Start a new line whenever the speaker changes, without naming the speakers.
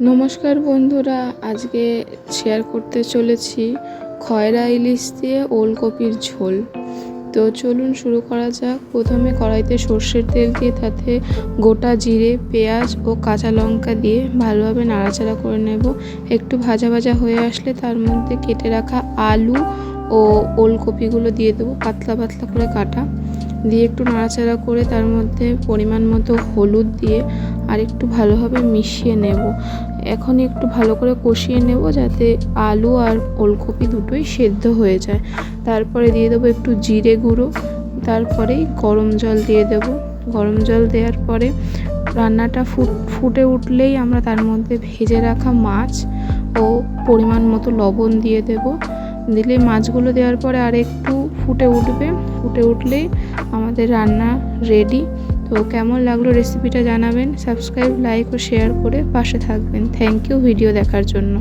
নমস্কার বন্ধুরা, আজকে শেয়ার করতে চলেছি খয়রা ইলিশ দিয়ে ওলকপির ঝোল। তো চলুন শুরু করা যাক। প্রথমে কড়াইতে সর্ষের তেল দিয়ে তাতে গোটা জিরে, পেঁয়াজ ও কাঁচা লঙ্কা দিয়ে ভালোভাবে নাড়াচাড়া করে নেব। একটু ভাজা ভাজা হয়ে আসলে তার মধ্যে কেটে রাখা আলু ও ওলকপিগুলো দিয়ে দেবো, পাতলা পাতলা করে কাটা। দিয়ে একটু নাড়াচাড়া করে তার মধ্যে পরিমাণ মতো হলুদ দিয়ে আর একটু ভালোভাবে মিশিয়ে নেব। এখন একটু ভালো করে কষিয়ে নেব যাতে আলু আর ওলকপি দুটোই সেদ্ধ হয়ে যায়। তারপরে দিয়ে দেবো একটু জিরে গুঁড়ো, তারপরেই গরম জল দিয়ে দেব। গরম জল দেওয়ার পরে রান্নাটা ফুট, ফুটে উঠলেই আমরা তার মধ্যে ভেজে রাখা মাছ ও পরিমাণ মতো লবণ দিয়ে দেব। দিলে মাছগুলো দেওয়ার পরে আর একটু ফুটে উঠবে। ফুটে উঠলেই আমাদের রান্না রেডি তো কেমন লাগল রেসিপিটা জানাবেন? সাবস্ক্রাইব লাইক ও শেয়ার করে পাশে থাকবেন। থ্যাংক ইউ ভিডিও দেখার জন্য।